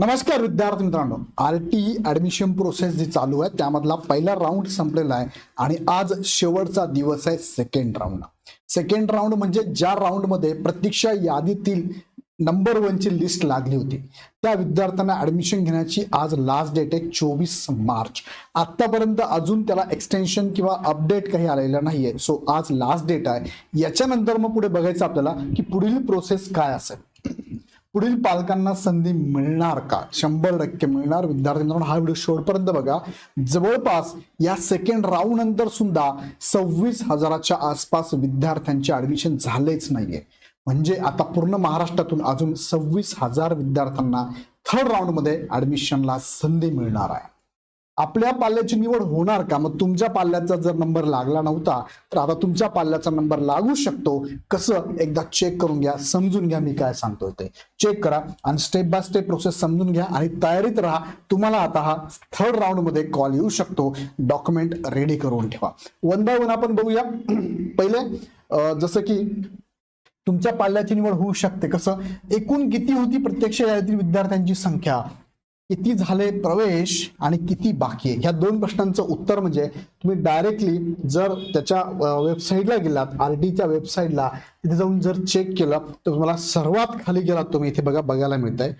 नमस्कार विद्यार्थी मित्रांनो. आर टी ॲडमिशन प्रोसेस जी चालू आहे त्यामधला पहिला राऊंड संपलेला आहे आणि आज शेवटचा दिवस आहे सेकंड राऊंड सेकंड राऊंड म्हणजे ज्या राऊंडमध्ये प्रतीक्षा यादीतील नंबर वनची लिस्ट लागली होती. त्या विद्यार्थ्यांना ॲडमिशन घेण्याची आज लास्ट डेट आहे चोवीस मार्च. आत्तापर्यंत अजून त्याला एक्सटेन्शन किंवा अपडेट काही आलेलं नाही आहे सो आज लास्ट डेट आहे. याच्यानंतर मग पुढे बघायचं आपल्याला की पुढील प्रोसेस काय असेल. पुढील पालकांना संधी मिळणार का? शंभर टक्के मिळणार. विद्यार्थी मित्रांनो हा व्हिडिओ शेवटपर्यंत बघा. जवळपास या सेकंड राऊंड नंतर सुद्धा सव्वीस हजाराच्या आसपास विद्यार्थ्यांचे ऍडमिशन झालेच नाहीये. म्हणजे आता पूर्ण महाराष्ट्रातून अजून सव्वीस हजार विद्यार्थ्यांना थर्ड राऊंडमध्ये ऍडमिशनला संधी मिळणार आहे. आपल्या पाल्याची निवड होणार का? मग तुमच्या पाल्याचा जर नंबर लागला नव्हता तर आता तुमच्या पाल्याचा नंबर लागू शकतो. कसं? एकदा चेक करून घ्या. समजून घ्या मी काय सांगतोय ते. चेक करा आणि स्टेप बाय स्टेप प्रोसेस समजून घ्या आणि तयारीत राहा. तुम्हाला आता हा थर्ड राऊंडमध्ये कॉल येऊ शकतो. डॉक्युमेंट रेडी करून ठेवा. वन बाय वन आपण बघूया. पहिले जसं की तुमच्या पाल्याची निवड होऊ शकते. कसं? एकूण किती होती प्रत्यक्ष यादीतील विद्यार्थ्यांची संख्या? किती झाले प्रवेश आणि किती बाकी आहे? ह्या दोन प्रश्नांचं उत्तर म्हणजे तुम्ही डायरेक्टली जर त्याच्या वेबसाईटला गेलात आर डीच्या वेबसाईटला तिथे जाऊन जर चेक केलं तर तुम्हाला सर्वात खाली गेलात तुम्ही इथे बघा बघायला मिळत आहे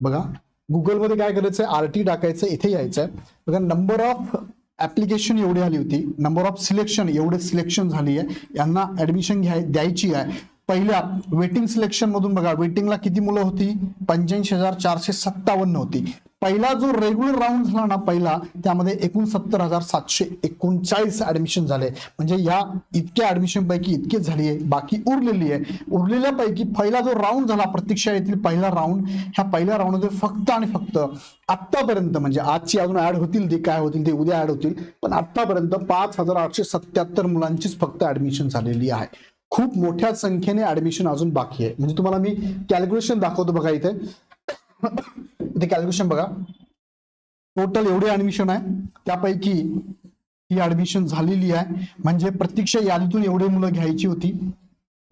बघा गुगलमध्ये काय करायचं आहे आर टी टाकायचं इथे यायचं आहे बघा नंबर ऑफ ऍप्लिकेशन एवढी आली होती. नंबर ऑफ सिलेक्शन एवढे सिलेक्शन झाली आहे. यांना ऍडमिशन घ्याय द्यायची आहे. पहिल्या वेटिंग सिलेक्शन मधून बघा वेटिंगला किती मुलं होती? पंच्याऐंशी हजार चारशे सत्तावन्न होती. पहिला जो रेग्युलर राऊंड झाला ना पहिला त्यामध्ये एकोणसत्तर हजार सातशे एकोणचाळीस ऍडमिशन झाले. म्हणजे या इतक्या ऍडमिशन पैकी इतके झाली आहे बाकी उरलेली आहे. उरलेल्या पैकी पहिला जो राऊंड झाला प्रतीक्षा येथील पहिला राऊंड ह्या पहिल्या राऊंडमध्ये फक्त आणि फक्त आत्तापर्यंत म्हणजे आजची अजून ऍड होतील ते काय होतील ते उद्या ऍड होतील पण आत्तापर्यंत पाच हजार आठशे सत्याहत्तर मुलांचीच फक्त ऍडमिशन झालेली आहे. खूप मोठ्या संख्येने ऍडमिशन अजून बाकी आहे. म्हणजे तुम्हाला मी कॅल्क्युलेशन दाखवतो बघा इथे. इथे कॅल्क्युलेशन बघा. टोटल एवढे ऍडमिशन आहे त्यापैकी ही ऍडमिशन झालेली आहे. म्हणजे प्रत्यक्ष यादीतून एवढे मुलं घ्यायची होती.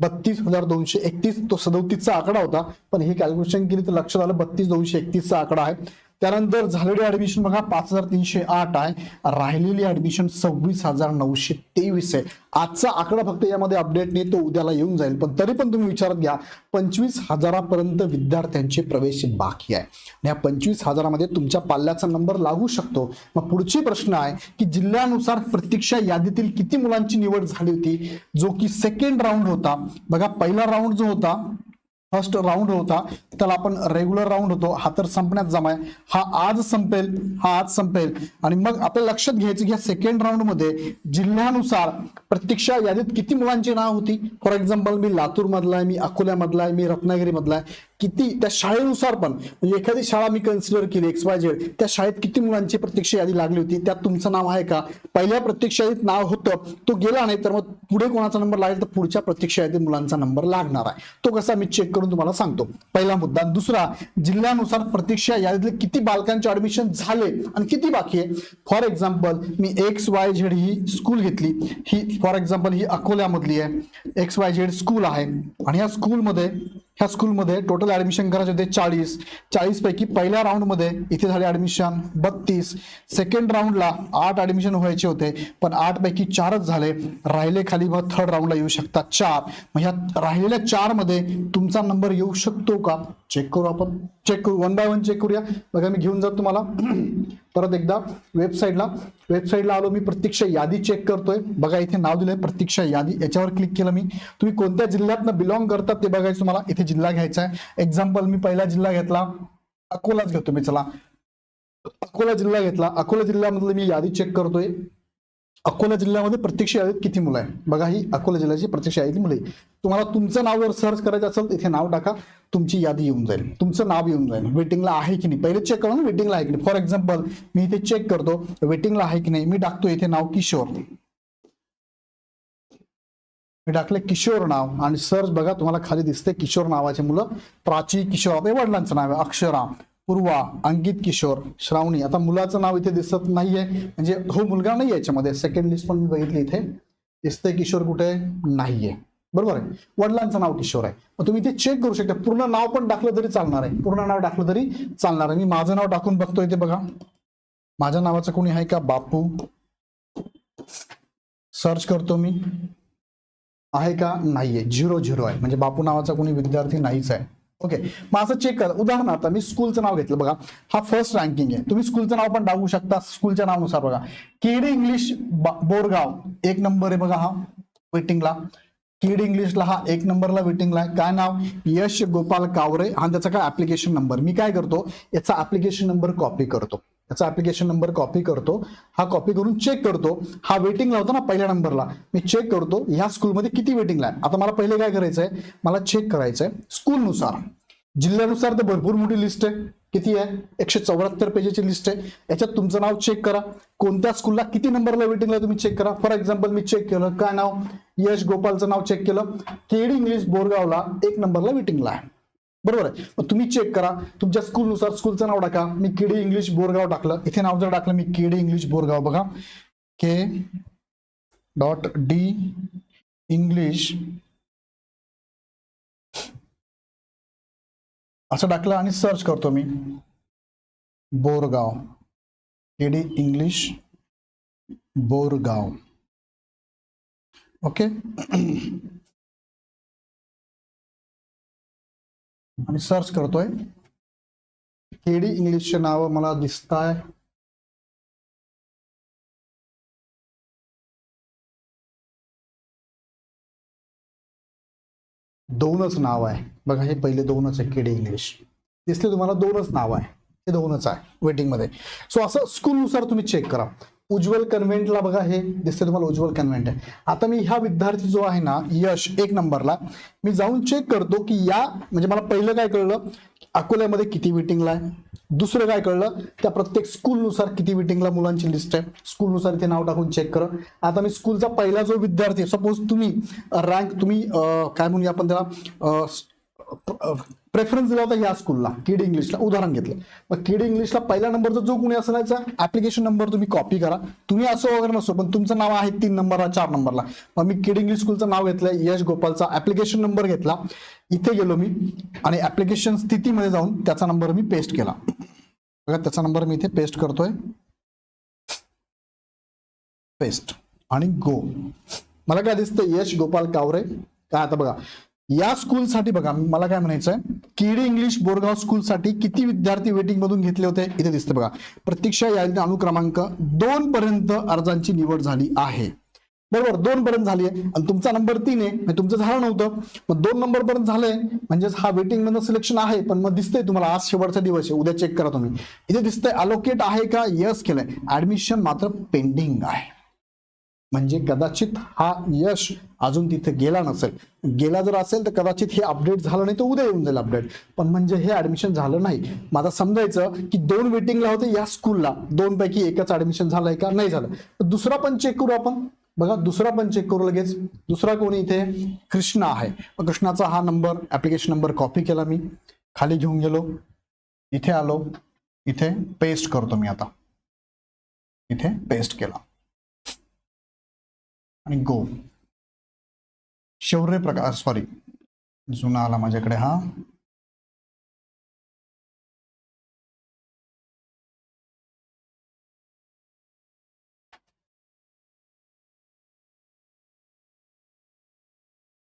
बत्तीस हजार दोनशे एकतीस तो सदोतीसचा आकडा होता. पण हे कॅल्क्युलेशन केली तर लक्षात आलं बत्तीस दोनशे एकतीसचा आकडा आहे. त्यानंतर झालेली ऍडमिशन बघा पाच हजार तीनशे आठ आहे. राहिलेली ऍडमिशन सव्वीस हजार नऊशे तेवीस आहे. आजचा आकडा फक्त यामध्ये अपडेट नाही तो उद्याला येऊन जाईल. पण तरी पण तुम्ही विचारात घ्या पंचवीस हजारापर्यंत विद्यार्थ्यांचे प्रवेश बाकी आहे. आणि या पंचवीस हजारामध्ये तुमच्या पाल्याचा नंबर लागू शकतो. मग पुढची प्रश्न आहे की जिल्ह्यानुसार प्रतीक्षा यादीतील किती मुलांची निवड झाली होती? जो की सेकंड राऊंड होता. बघा पहिला राऊंड जो होता फर्स्ट राऊंड होता त्याला आपण रेग्युलर राऊंड होतो. हा तर संपण्यात जमाय हा आज संपेल हा आज संपेल. आणि मग आपल्याला लक्षात घ्यायचं की या सेकंड राऊंडमध्ये जिल्ह्यानुसार प्रत्यक्षा यादीत किती मुलांची नाव होती? फॉर एक्झाम्पल मी लातूरमधला आहे मी अकोल्यामधला आहे मी रत्नागिरी मधला आहे. किती? त्या शाळेनुसार पण. म्हणजे एखादी शाळा मी कन्सिडर केली एक्स वाय झेड त्या शाळेत किती मुलांची प्रत्यक्ष यादी लागली होती? त्यात तुमचं नाव आहे का? पहिल्या प्रत्यक्ष यादीत नाव होतं. तो गेला नाही तर मग पुढे कोणाचा नंबर लागेल? तर पुढच्या प्रत्यक्ष यादीत मुलांचा नंबर लागणार आहे. तो कसा मी चेक करून तुम्हाला सांगतो. पहिला मुद्दा. दुसरा जिल्ह्यानुसार प्रतीक्षा यादीतले किती बालकांचे ऍडमिशन झाले आणि किती बाकी आहे? फॉर एक्झाम्पल मी एक्स वाय झेड ही स्कूल घेतली. ही फॉर एक्झाम्पल ही अकोल्यामधली आहे. एक्स वाय झेड स्कूल आहे. आणि या स्कूलमध्ये ह्या स्कूलमध्ये टोटल ॲडमिशन करायचे होते चाळीस. चाळीसपैकी पहिल्या राऊंडमध्ये इथे झाले ॲडमिशन बत्तीस. सेकंड राऊंडला आठ ॲडमिशन व्हायचे होते पण आठपैकी चारच झाले. राहिले खाली मग थर्ड राऊंडला येऊ शकतात चार. मग ह्या राहिलेल्या चारमध्ये तुमचा नंबर येऊ शकतो का? चेक करू आपण. चेक करू. वन बाय वन चेक करूया. बघा मी घेऊन जातो तुम्हाला. परत एकदा वेबसाईटला वेबसाईटला आलो मी. प्रत्यक्ष यादी चेक करतोय. बघा इथे नाव दिलंय. प्रत्यक्ष यादी. याच्यावर क्लिक केलं मी. तुम्ही कोणत्या जिल्ह्यातनं बिलॉंग करतात ते बघायचं तुम्हाला. इथे जिल्हा घ्यायचा आहे. एक्झाम्पल मी पहिला जिल्हा घेतला. अकोलाच घेतो मी. चला. अकोला जिल्हा घेतला. अकोला जिल्ह्यामधलं मी यादी चेक करतोय. अकोला जिल्ह्यामध्ये प्रत्यक्ष यादीत किती मुलं आहे बघा ही अकोला जिल्ह्याची प्रत्यक्ष यादीतली मुलं आहे तुम्हाला तुमचं नाव जर सर्च करायचं असेल इथे नाव टाका. तुमची यादी येऊन जाईल. तुमचं नाव येऊन जाईल. वेटिंगला आहे की नाही? पहिले चेक करा ना वेटिंगला आहे की नाही? फॉर एक्झाम्पल मी इथे चेक करतो. वेटिंगला आहे की नाही? मी टाकतो इथे नाव किशोर. मी टाकले किशोर नाव. आणि सर्च बघा तुम्हाला खाली दिसते किशोर नावाचे मुलं. प्राची किशोर आता वडिलांचं नाव आहे. अक्षरा. पूर्वा अंकित किशोर श्रावणी. आता मुलाचं नाव इथे दिसत नाहीये. म्हणजे हो मुलगा नाही याच्यामध्ये. सेकंड लिस्ट पण मी बघितली इथे. दिसतंय किशोर कुठे? नाहीये. बरोबर आहे? वडिलांचं नाव किशोर आहे. मग तुम्ही ते चेक करू शकता. पूर्ण नाव पण टाकलं तरी चालणार आहे. पूर्ण नाव टाकलं तरी चालणार आहे. मी माझं नाव टाकून बघतोय ते बघा. माझ्या नावाचं कोणी आहे का? बापू. सर्च करतो मी. आहे का? नाहीये. झिरो झिरो आहे. म्हणजे बापू नावाचा कोणी विद्यार्थी नाहीच आहे. ओके मग असं चेक करा. उदाहरणार्थ मी स्कूलचं नाव घेतलं बघा. हा फर्स्ट रँकिंग आहे. तुम्ही स्कूलचं नाव पण टाकू शकता. स्कूलच्या नावानुसार बघा. K D English Borgaon. एक नंबर आहे बघा हा वेटिंगला केडी इंग्लिशला हा एक नंबरला वेटिंगला आहे. काय नाव? यश गोपाल कावरे. हा त्याचा काय ऍप्लिकेशन नंबर मी काय करतो? याचा ऍप्लिकेशन नंबर कॉपी करतो. याचा ऍप्लिकेशन नंबर कॉपी करतो. हा कॉपी करून चेक करतो. हा वेटिंगला होता ना पहिल्या नंबरला मी चेक करतो ह्या स्कूलमध्ये किती वेटिंगला आहे? आता मला पहिले काय करायचंय? मला चेक करायचं आहे स्कूलनुसार जिल्ह्यानुसार तर भरपूर मोठी लिस्ट आहे. किती आहे? एकशे चौऱ्याहत्तर पेजेची लिस्ट आहे. याच्यात तुमचं नाव चेक करा. कोणत्या स्कूलला किती नंबरला वेटिंगला तुम्ही चेक करा? फॉर एक्झाम्पल मी चेक केलं. काय नाव? यश गोपालचं नाव चेक केलं. केडी इंग्लिश बोरगावला एक नंबरला वेटिंगला आहे. बरोबर आहे. मग तुम्ही चेक करा. तुमच्या स्कूलनुसार स्कूलचं नाव टाका. मी केडी इंग्लिश बोरगाव टाकलं. इथे नाव जर टाकलं मी केडी इंग्लिश बोरगाव बघा. के डॉट डी इंग्लिश असं टाकलं आणि सर्च करतो मी. Borgaon. K D English Borgaon. Okay आणि सर्च करतोय. केडी इंग्लिशचे नाव मला दिसत आहे दोनच नाव आहे. बघा हे पहिले दोनच आहे केडी इंग्लिश दिसले तुम्हाला दोनच नाव आहे. हे दोनच आहे वेटिंगमध्ये. सो असं स्कूलनुसार तुम्ही चेक करा. उज्ज्वल कन्व्हेंटला बघा हे दिसते तुम्हाला उज्ज्वल कन्व्हेंट आहे. आता मी ह्या विद्यार्थी जो आहे ना यश एक नंबरला मी जाऊन चेक करतो की या म्हणजे मला पहिलं काय कळलं? अकोल्यामध्ये किती वेटिंगला आहे? दुसरं काय कळलं? त्या प्रत्येक स्कूलनुसार किती वेटिंगला मुलांची लिस्ट आहे? स्कूलनुसार इथे नाव टाकून चेक कर. आता मी स्कूलचा पहिला जो विद्यार्थी सपोज तुम्ही रँक तुम्ही काय म्हणूया आपण त्याला प्रेफरन्स दिला होता या स्कूलला किड इंग्लिशला उदाहरण घेतलं. मग किड इंग्लिशला पहिल्या नंबरचा जो कोणी असायचा ऍप्लिकेशन नंबर तुम्ही कॉपी करा. तुम्ही असो वगैरे नसो पण तुमचं नाव आहे तीन नंबरला चार नंबरला मग मी किड इंग्लिश स्कूलचं नाव घेतलं यश गोपालचा ऍप्लिकेशन नंबर घेतला. इथे गेलो मी आणि ऍप्लिकेशन स्थितीमध्ये जाऊन त्याचा नंबर मी पेस्ट केला. बघा त्याचा नंबर मी इथे पेस्ट करतोय. पेस्ट आणि गो मला काय दिसतं यश गोपाल कावरे? काय आता बघा. या स्कूलसाठी बघा मला काय म्हणायचं आहे केडी इंग्लिश बोरगाव स्कूलसाठी किती विद्यार्थी वेटिंग मधून घेतले होते? इथे दिसते बघा. प्रतीक्षा यादी अनुक्रमांक दोन पर्यंत अर्जांची निवड झाली आहे. बरोबर दोन पर्यंत झाली आहे. आणि तुमचा नंबर तीन आहे. म्हणजे तुमचं झालं नव्हतं. मग दोन नंबर पर्यंत झालंय. म्हणजेच हा वेटिंग मधलं सिलेक्शन आहे पण मग दिसतंय तुम्हाला आज शेवटचा दिवस आहे. उद्या चेक करा तुम्ही. इथे दिसतंय अलोकेट आहे का? यस केलंय. ऍडमिशन मात्र पेंडिंग आहे. म्हणजे कदाचित हा यश अजून तिथे गेला नसेल. गेला जर असेल तर कदाचित हे अपडेट झालं नाही तर उद्या येऊन जाईल अपडेट. पण म्हणजे हे ऍडमिशन झालं नाही. माझा समजायचं की दोन वेटिंगला होते या स्कूलला दोन पैकी एकच ऍडमिशन झालंय का? नाही झालं. तर दुसरा पण चेक करू आपण. बघा दुसरा पण चेक करू लगेच. दुसरा कोणी इथे? कृष्णा आहे. कृष्णाचा हा नंबर ऍप्लिकेशन नंबर कॉपी केला मी. खाली घेऊन गेलो. इथे आलो. इथे पेस्ट करतो मी आता. इथे पेस्ट केला. आणि गो. शौर्य प्रकार सॉरी जुना आला माझ्याकडे हा.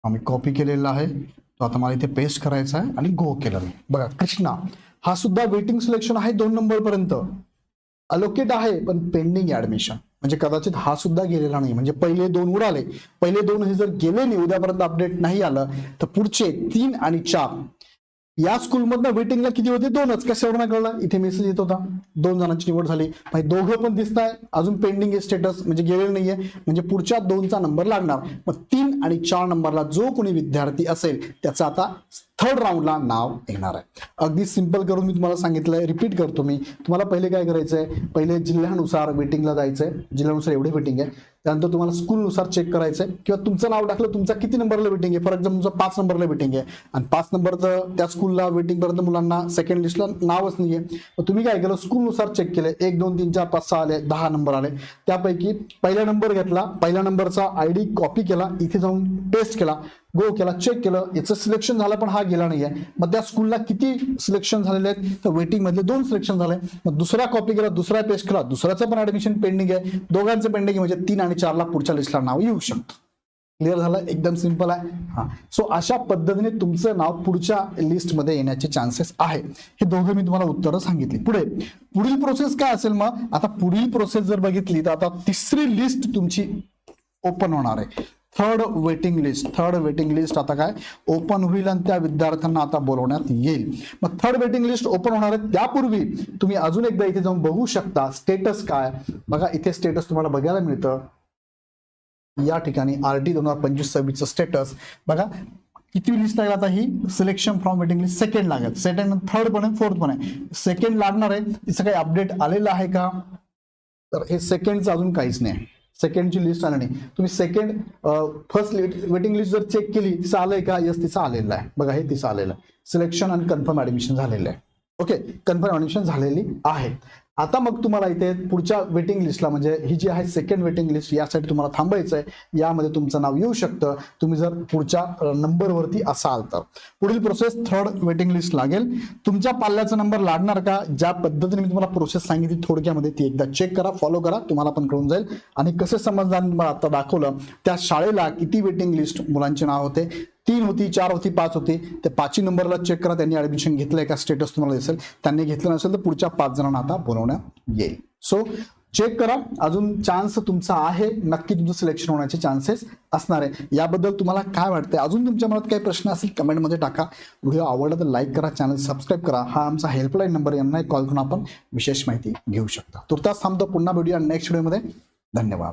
आम्ही कॉपी केलेला आहे. तो आता मला इथे पेस्ट करायचा आहे आणि गो केलं मी बघा कृष्णा हा सुद्धा वेटिंग सिलेक्शन आहे दोन नंबर पर्यंत. अलोकेट आहे पण पेंडिंग ऍडमिशन म्हणजे कदाचित हा सुद्धा गेलेला नाही. म्हणजे पहिले दोन उडाले. पहिले दोन हे जर गेले नाही उद्यापर्यंत अपडेट नाही आलं तर पुढचे तीन आणि चार. या स्कूलमधनं वेटिंगला किती होते? दोनच. कसे कळलं? इथे मेसेज येत होता. दोन जणांची निवड झाली. दोघं पण दिसत आहे अजून पेंडिंग आहे स्टेटस म्हणजे गेलेलं नाहीये. म्हणजे पुढच्या दोनचा नंबर लागणार. मग तीन आणि चार नंबरला जो कोणी विद्यार्थी असेल त्याचा आता थर्ड राऊंडला नाव येणार आहे. अगदी सिंपल करून मी तुम्हाला सांगितलंय रिपीट करतो मी. तुम्हाला पहिले काय करायचंय? पहिले जिल्ह्यानुसार वेटिंगला जायचंय. जिल्ह्यानुसार एवढे वेटिंग आहे. त्यानंतर तुम्हाला स्कूलनुसार चेक करायचंय. किंवा तुमचं नाव टाकलं तुमचा किती नंबरला वेटिंग आहे? फॉर एक्झाम्पल तुमचं पाच नंबरला वेटिंग आहे. आणि पाच नंबरचं त्या स्कूलला वेटिंगपर्यंत मुलांना सेकंड लिस्टला नावच नाहीये. आहे तुम्ही काय केलं? स्कूलनुसार चेक केले एक दोन तीन चार पाच सहा आले दहा नंबर आले. त्यापैकी पहिला नंबर घेतला. पहिल्या नंबरचा आय डी कॉपी केला. इथे जाऊन टेस्ट केला. गो केला चेक केलं. याचं सिलेक्शन झालं पण हा गेला नाहीये. मग त्या स्कूलला किती सिलेक्शन झालेले आहेत? तर वेटिंगमधले दोन सिलेक्शन झाले. मग दुसरा कॉपी केला दुसरा पेज केला. दुसऱ्याचं पण ऍडमिशन पेंडिंग आहे. दोघांचं पेंडिंग आहे. म्हणजे तीन आणि चारला पुढच्या लिस्टला नाव येऊ शकतं. क्लिअर झालं? एकदम सिंपल आहे. हा. सो अशा पद्धतीने तुमचं नाव पुढच्या लिस्टमध्ये येण्याचे चान्सेस आहे हे दोघं मी तुम्हाला उत्तरं सांगितली. पुढे. पुढील प्रोसेस काय असेल मग? आता पुढील प्रोसेस जर बघितली तर आता तिसरी लिस्ट तुमची ओपन होणार आहे. Third waiting list third waiting list आता काय? ओपन होईल आणि त्या विद्यार्थ्यांना आता बोलवण्यात येईल. मग थर्ड वेटिंग लिस्ट ओपन होणार आहे. त्यापूर्वी तुम्ही अजून एकदा इथे जाऊन बघू शकता स्टेटस काय? बघा इथे स्टेटस तुम्हाला बघायला मिळतं. या ठिकाणी आर टी दोन हजार पंचवीस सव्वीसचं स्टेटस बघा किती लिस्ट लागेल आता ही? Selection from waiting list second लागेल. सेकंड थर्ड पण आहे फोर्थ पण आहे. सेकंड लागणार आहे. तिचं काही अपडेट आलेलं आहे का? तर हे सेकंडचं अजून काहीच नाही. सेकंडची लिस्ट आली नाही. तुम्ही सेकंड फर्स्ट वेटिंग लिस्ट जर चेक केली तिचं आलंय का? यस तिचं आलेलं आहे. बघा हे तिचं आलेलं आहे. सिलेक्शन आणि कन्फर्म ऍडमिशन झालेलं आहे. ओके कन्फर्म ऍडमिशन झालेली आहे. आता मग तुम्हाला इथे पुढच्या वेटिंग लिस्टला म्हणजे ही जी आहे सेकंड वेटिंग लिस्ट यासाठी तुम्हाला थांबायचं आहे यामध्ये तुमचं नाव येऊ शकतं. तुम्ही जर पुढच्या नंबरवरती असाल तर. पुढील प्रोसेस थर्ड वेटिंग लिस्ट लागेल. तुमच्या पाल्याचा नंबर लागणार का? ज्या पद्धतीने मी तुम्हाला प्रोसेस सांगितली थोडक्यामध्ये ती एकदा चेक करा फॉलो करा तुम्हाला पण कळून जाईल. आणि कसं समजदार आता दाखवलं त्या शाळेला किती वेटिंग लिस्ट मुलांचे नाव होते? तीन होती चार होती पाच होती. त्या पाचही नंबरला चेक करा. त्यांनी ऍडमिशन घेतलंय का? स्टेटस तुम्हाला दिसेल. त्यांनी घेतलं नसेल तर पुढच्या पाच जणांना आता बोलवण्यात येईल. सो चेक करा. अजून चान्स तुमचा आहे. नक्की तुमचं सिलेक्शन होण्याचे चान्सेस असणार आहे. याबद्दल तुम्हाला काय वाटतंय? अजून तुमच्या मनात काही प्रश्न असेल कमेंटमध्ये टाका. व्हिडिओ आवडला तर लाईक करा. चॅनल सबस्क्राईब करा. हा आमचा हेल्पलाईन नंबर यांना कॉल करून आपण विशेष माहिती घेऊ शकता. तुर्तास थांबतो. पुन्हा भेटूया नेक्स्ट व्हिडिओमध्ये धन्यवाद.